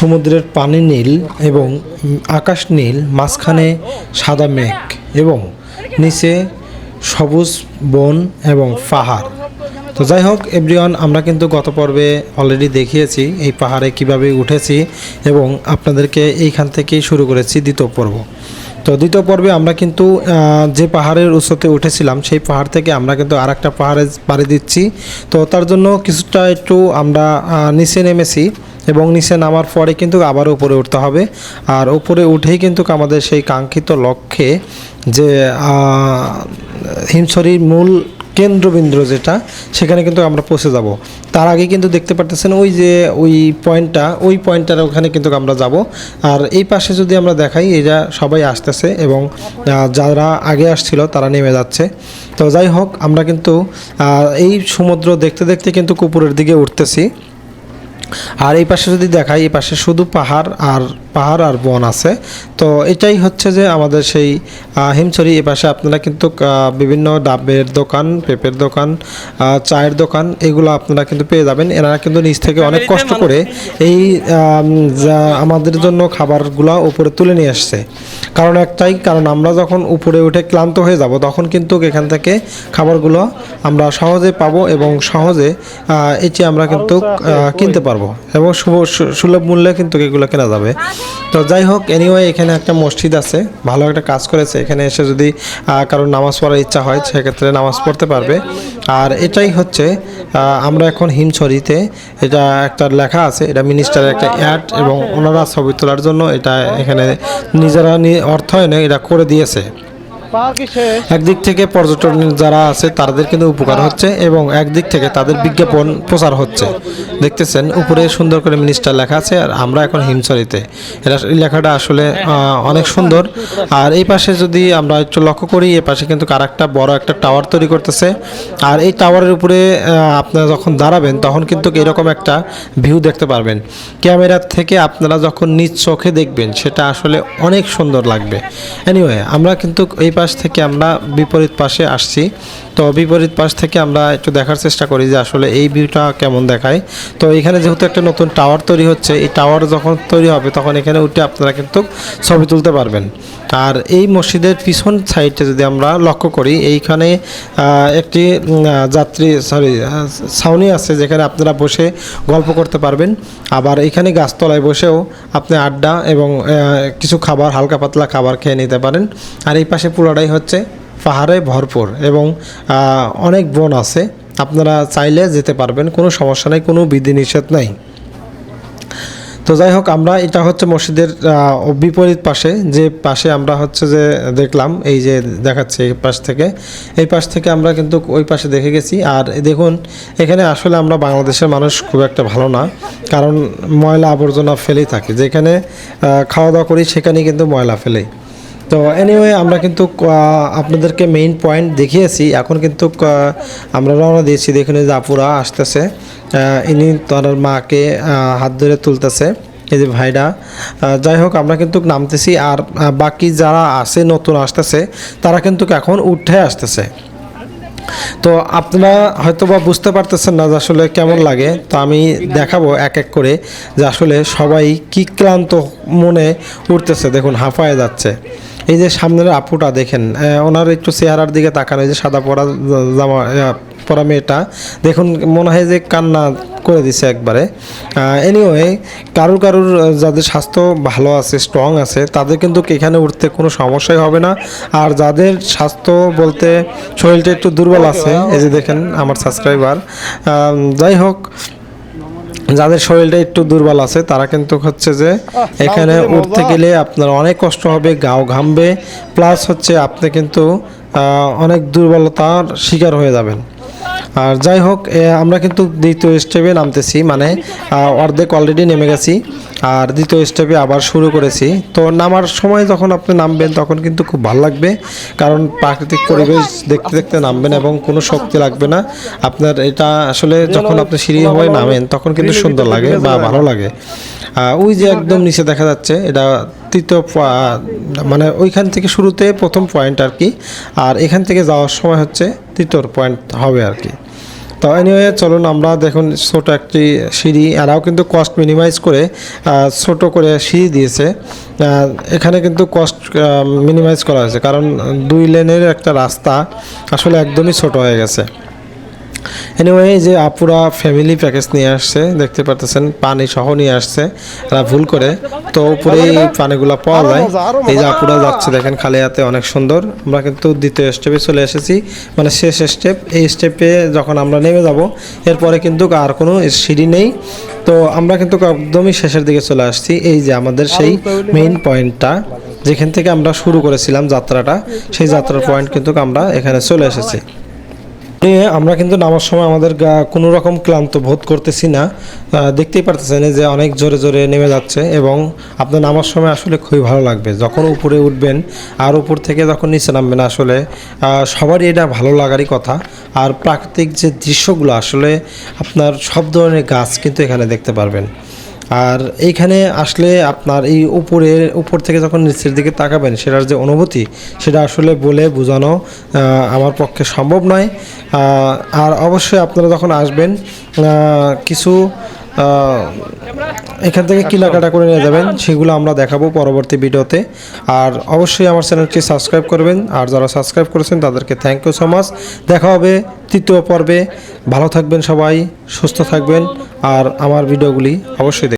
সমুদ্রের পানি নীল এবং আকাশ নীল, মাঝখানে সাদা মেঘ এবং নিচে সবুজ বন এবং পাহাড়। তো যাই হোক, এভরিওয়ান, আমরা কিন্তু গত পর্বে অলরেডি দেখিয়েছি এই পাহাড়ে কীভাবে উঠেছি এবং আপনাদেরকে এইখান থেকেই শুরু করেছি দ্বিতীয় পর্ব। তো দ্বিতীয় পর্বে আমরা কিন্তু যে পাহাড়ের উচ্চতে উঠেছিলাম, সেই পাহাড় থেকে আমরা কিন্তু আর একটা পাহাড়ে পাড়ি দিচ্ছি। তো তার জন্য কিছুটা একটু আমরা নিচে নেমেছি। এবং নিচে নামার পরে কিন্তু আবার উপরে উঠতে হবে। আর উপরে উঠেই কিন্তু আমাদের সেই কাঙ্ক্ষিত লক্ষ্যে যে হিমছড়ির মূল কেন্দ্রবিন্দু যেটা, সেখানে কিন্তু আমরা পৌঁছে যাব। তার আগে কিন্তু দেখতে পারতেছেন ওই যে, ওই পয়েন্টটা, ওই পয়েন্টটার ওখানে কিন্তু আমরা যাব। আর এই পাশে যদি আমরা দেখাই এরা সবাই আসতেছে এবং যারা আগে আসছিল তারা নেমে যাচ্ছে। তো যাই হোক, আমরা কিন্তু এই সমুদ্র দেখতে দেখতে কিন্তু কুপুরের দিকে উঠতেছি। আর এই পাশে যদি দেখাই এই পাশে শুধু পাহাড় আর পাহাড় আর বন আছে। তো এটাই হচ্ছে যে আমাদের সেই হিমছড়ি এই পাশে আপনারা কিন্তু বিভিন্ন ডাবের দোকান পেঁপের দোকান চায়ের দোকান এগুলো আপনারা কিন্তু পেয়ে যাবেন। এনারা কিন্তু নিচ থেকে অনেক কষ্ট করে এই আমাদের জন্য খাবারগুলো উপরে তুলে নিয়ে আসছে। কারণ একটাই কারণ আমরা যখন উপরে উঠে ক্লান্ত হয়ে যাব তখন কিন্তু এখান থেকে খাবারগুলো আমরা সহজে পাবো এবং সহজে এটি আমরা কিন্তু কিনতে পারব। এবং সুলভ মূল্যে কিন্তু এগুলো কেনা যাবে। তো যাই হোক এনিওয়ে এখানে একটা মসজিদ আছে। ভালো একটা কাজ করেছে। এখানে এসে যদি কারোর নামাজ পড়ার ইচ্ছা হয়, সেক্ষেত্রে নামাজ পড়তে পারবে। আর এটাই হচ্ছে আমরা এখন হিমছড়িতে, এটা একটা লেখা আছে, এটা মিনিস্টারের একটা অ্যাড এবং ওনারা ছবি তোলার জন্য এটা এখানে নিজেরা অর্থায়নে এটা করে দিয়েছে। একদিক থেকে পর্যটন যারা আছে, তাদের কিন্তু উপকার হচ্ছে এবং একদিক থেকে তাদের বিজ্ঞাপন প্রচার হচ্ছে। দেখতেছেন, উপরে সুন্দর করে মিনিস্টার লেখা আছে আর আমরা এখন হিমছড়িতে। এটা লেখাটা আসলে অনেক সুন্দর। আর এই পাশে যদি আমরা একটু লক্ষ্য করি এই পাশে কিন্তু আরেকটা বড় একটা টাওয়ার তৈরি করতেছে। আর এই টাওয়ারের উপরে আপনারা যখন দাঁড়াবেন, তখন কিন্তু এরকম একটা ভিউ দেখতে পারবেন। ক্যামেরার থেকে আপনারা যখন নিজ চোখে দেখবেন, সেটা আসলে অনেক সুন্দর লাগবে। এনিওয়ে আমরা কিন্তু এই পাশ থেকে আমরা বিপরীত পাশে আসছি। তো বিপরীত পাশ থেকে আমরা একটু দেখার চেষ্টা করি যে আসলে এই ভিউটা কেমন দেখায়। তো এখানে যেহেতু একটা নতুন টাওয়ার তৈরি হচ্ছে, এই টাওয়ার যখন তৈরি হবে তখন এখানে উঠে আপনারা কিন্তু ছবি তুলতে পারবেন। আর এই মসজিদের পিছন সাইডে যদি আমরা লক্ষ্য করি, এইখানে একটি যাত্রী সরি ছাউনি আছে যেখানে আপনারা বসে গল্প করতে পারবেন। আবার এখানে গাছতলায় বসেও আপনি আড্ডা এবং কিছু খাবার, হালকা পাতলা খাবার খেয়ে নিতে পারেন। আর এই পাশে পুরোটাই হচ্ছে পাহাড়ে ভরপুর এবং অনেক বন আছে। আপনারা চাইলে যেতে পারবেন, কোনো সমস্যা নেই, কোনো বিধিনিষেধ নাই। তো যাই হোক, আমরা এটা হচ্ছে মসজিদের বিপরীত পাশে, যে পাশে আমরা হচ্ছে যে দেখলাম, এই যে দেখাচ্ছে এই পাশ থেকে। এই পাশ থেকে আমরা কিন্তু ওই পাশে দেখে গেছি। আর দেখুন, এখানে আসলে আমরা বাংলাদেশের মানুষ খুব একটা ভালো না, কারণ ময়লা আবর্জনা ফেলেই থাকি। যেখানে খাওয়া দাওয়া করি, সেখানেই কিন্তু ময়লা ফেলেই তো এনিওয়ে আমরা কিন্তু আপনাদেরকে মেইন পয়েন্ট দেখিয়েছি। এখন কিন্তু আমরা রওনা দিয়েছি। দেখুন যে আপুরা আসতেছে। ইনি তার মাকে হাত ধরে তুলতেছে, এই যে ভাইরা। যাই হোক, আমরা কিন্তু নামতেছি। আর বাকি যারা আছে, নতুন আসতেছে, তারা কিন্তু এখন উঠে আসতেছে। তো আপনারা হয়তো বা বুঝতে পারতেছেন না যে আসলে কেমন লাগে। তো আমি দেখাবো এক এক করে যে আসলে সবাই কি ক্লান্ত মনে উঠতেছে। দেখুন হাঁপায়ে যাচ্ছে। এই যে সামনের আপুটা দেখেন ওনার একটু চেহারার দিকে তাকানো, এই যে সাদা পরা জামা পরা মেয়েটা। দেখুন, মনে হয় যে কান্না করে দিছে একবারে। এনিওয়ে কারুর কারুর যাদের স্বাস্থ্য ভালো আছে স্ট্রং আছে, তাদের কিন্তু এখানে উঠতে কোনো সমস্যাই হবে না। আর যাদের স্বাস্থ্য বলতে শরীরটা একটু দুর্বল আছে, এই যে দেখেন আমার সাবস্ক্রাইবার যাই হোক যাদের শরীরটা একটু দুর্বল আছে তারা কিন্তু হচ্ছে যে এখানে উঠতে গেলে আপনার অনেক কষ্ট হবে গাও ঘামবে প্লাস হচ্ছে আপনি কিন্তু অনেক দুর্বলতার শিকার হয়ে যাবেন। আর যাই হোক আমরা কিন্তু দ্বিতীয় স্টেপে নামতেছি মানে অর্ধেক অলরেডি নেমে গেছি, আর দ্বিতীয় স্টেপে আবার শুরু করেছি। তো নামার সময় যখন আপনি নামবেন, তখন কিন্তু খুব ভালো লাগবে, কারণ প্রাকৃতিক পরিবেশ দেখতে দেখতে নামবেন এবং কোনো শক্তি লাগবে না। আপনার এটা আসলে যখন আপনি সিঁড়ি হয়ে নামেন, তখন কিন্তু সুন্দর লাগে বা ভালো লাগে। ওই যে একদম নিচে দেখা যাচ্ছে, এটা তৃতীয় মানে ওইখান থেকে শুরুতে প্রথম পয়েন্ট আর কি, আর এখান থেকে যাওয়ার সময় হচ্ছে তৃতীয় পয়েন্ট হবে আর কি। তো এনিওয়ে চলুন আমরা দেখুন ছোট একটি সিঁড়ি, এরাও কিন্তু কস্ট মিনিমাইজ করে ছোট করে সিঁড়ি দিয়েছে। এখানে কিন্তু কস্ট মিনিমাইজ করা হয়েছে, কারণ দুই লেনের একটা রাস্তা আসলে একদমই ছোট হয়ে গেছে। এনিওয়ে যে আপুরা ফ্যামিলি প্যাকেজ নিয়ে আসছে দেখতে পারতেছেন পানি সহ নিয়ে আসছে এরা ভুল করে। তো উপরে এই পানিগুলো পাওয়া যায়। এই যে আপুরা যাচ্ছে দেখেন খালি হাতে অনেক সুন্দর। আমরা কিন্তু দ্বিতীয় স্টেপে চলে এসেছি মানে শেষ স্টেপ এই স্টেপে যখন আমরা নেমে যাব এরপরে কিন্তু আর কোনো সিঁড়ি নেই। তো আমরা কিন্তু একদমই শেষের দিকে চলে আসছি। এই যে আমাদের সেই মেইন পয়েন্টটা যেখান থেকে আমরা শুরু করেছিলাম যাত্রাটা সেই যাত্রার পয়েন্ট কিন্তু আমরা এখানে চলে এসেছি। আমরা কিন্তু নামার সময় আমাদের কোনো রকম ক্লান্ত বোধ করতেছি না। দেখতেই পারতেছেন যে অনেক জোরে জোরে নেমে যাচ্ছে এবং আপনার নামার সময় আসলে খুবই ভালো লাগবে। যখন উপরে উঠবেন আর উপর থেকে যখন নিচে নামবেন আসলে সবারই এটা ভালো লাগারই কথা। আর প্রাকৃতিক যে দৃশ্যগুলো আসলে আপনার সব ধরনের গাছ কিন্তু এখানে দেখতে পারবেন। আর এইখানে আসলে আপনার এই উপরের উপর থেকে যখন নিচের দিকে তাকাবেন, সেটার যে অনুভূতি, সেটা আসলে বলে বোঝানো আমার পক্ষে সম্ভব নয়। আর অবশ্যই আপনারা যখন আসবেন কিছু এখান থেকে কেনাকাটা করে নিয়ে যাবেন, সেগুলো আমরা দেখাবো পরবর্তী ভিডিওতে। আর অবশ্যই আমার চ্যানেলটি সাবস্ক্রাইব করবেন, আর যারা সাবস্ক্রাইব করেছেন, তাদেরকে থ্যাংক ইউ সো মাচ দেখা হবে তৃতীয় পর্বে। ভালো থাকবেন সবাই, সুস্থ থাকবেন, আর আমার ভিডিওগুলি অবশ্যই।